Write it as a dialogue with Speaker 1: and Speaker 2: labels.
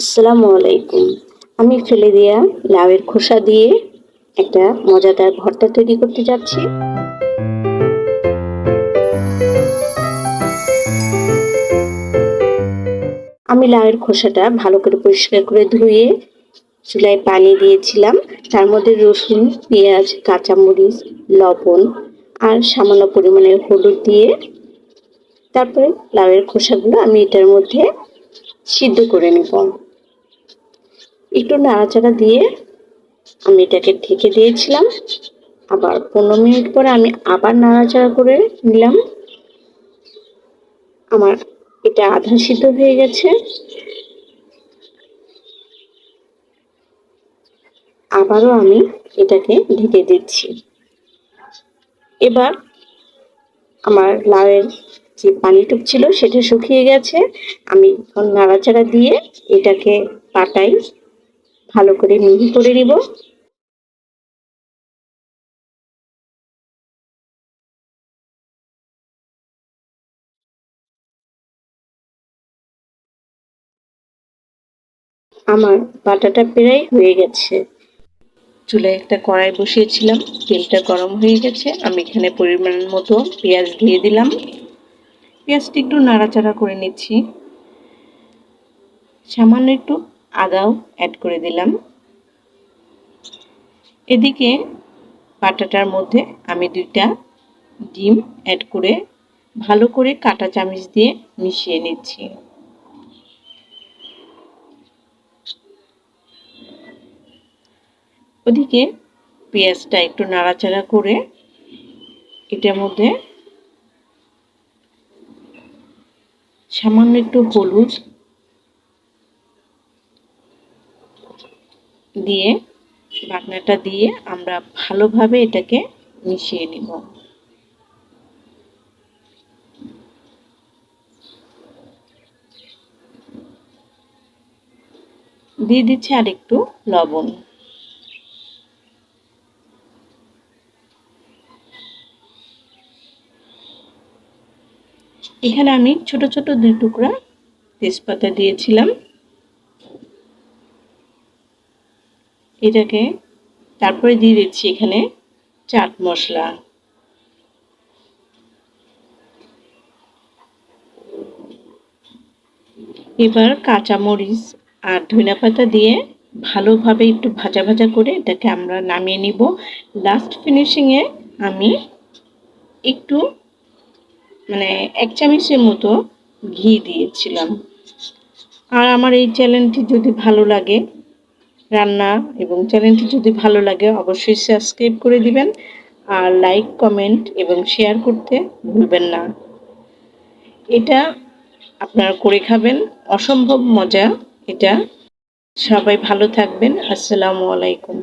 Speaker 1: আসসালামু আলাইকুম। আমি ফেলে দেওয়া লাউয়ের খোসা দিয়ে একটা মজাদার ভর্তা তৈরি করতে যাচ্ছি। আমি লাউয়ের খোসাটা ভালো করে পরিষ্কার করে ধুয়ে চুলায় পানি দিয়েছিলাম। তার মধ্যে রসুন, পেঁয়াজ, কাঁচামরিচ, লবণ আর সামান্য পরিমাণে হলুদ দিয়ে তারপরে লাউয়ের খোসাগুলো আমি এটার মধ্যে সিদ্ধ করে নেব। একটু নাড়াচাড়া দিয়ে আমি এটাকে ঢেকে দিয়েছিলাম। আবার পনেরো মিনিট পরে আমি আবার নাড়াচাড়া করে নিলাম। আমার এটা আধা সিদ্ধ হয়ে গেছে। আবারও আমি এটাকে ঢেকে দিচ্ছি। এবার আমার লাউয়ের যে পানিটুক ছিল সেটা শুকিয়ে গেছে। আমি এখন নাড়াচাড়া দিয়ে এটাকে পাটাই। ভালো করে মিহি করে নিব। আমার বাটাটা প্রায় হয়ে গেছে। চুলায় একটা কড়াই বসিয়েছিলাম, তেলটা গরম হয়ে গেছে। আমি এখানে পরিমাণ মতো পেঁয়াজ দিয়ে দিলাম। পেঁয়াজটা একটু নাড়াচাড়া করে নিচ্ছি। সামান্য একটু আদাও অ্যাড করে দিলাম। এদিকে বাটাটার মধ্যে আমি দুইটা ডিম অ্যাড করে ভালো করে কাটা চামচ দিয়ে মিশিয়ে নিচ্ছি। ওদিকে পেঁয়াজটা একটু নাড়াচাড়া করে এটার মধ্যে সামান্য একটু হলুদ দিয়ে, বাটনাটা দিয়ে আমরা ভালোভাবে এটাকে মিশিয়ে নিব। দিয়ে দিচ্ছি আর একটু লবণ। এখানে আমি ছোট ছোট দুই টুকরা তেজপাতা দিয়েছিলাম। এটাকে তারপরে দিয়ে দিচ্ছি এখানে চাট মশলা। এবার কাঁচামরিচ আর ধনিয়া পাতা দিয়ে ভালোভাবে একটু ভাজা ভাজা করে এটাকে আমরা নামিয়ে নিব। লাস্ট ফিনিশিংয়ে আমি একটু মানে এক চামচের মতো ঘি দিয়েছিলাম। আর আমার এই চ্যানেলটি যদি ভালো লাগে রান্না এবং চ্যানেলটি যদি ভালো লাগে অবশ্যই সাবস্ক্রাইব করে দিবেন আর লাইক, কমেন্ট এবং শেয়ার করতে ভুলবেন না। এটা আপনারা করে খাবেন, অসম্ভব মজা। এটা সবাই ভালো থাকবেন। আসসালামু আলাইকুম।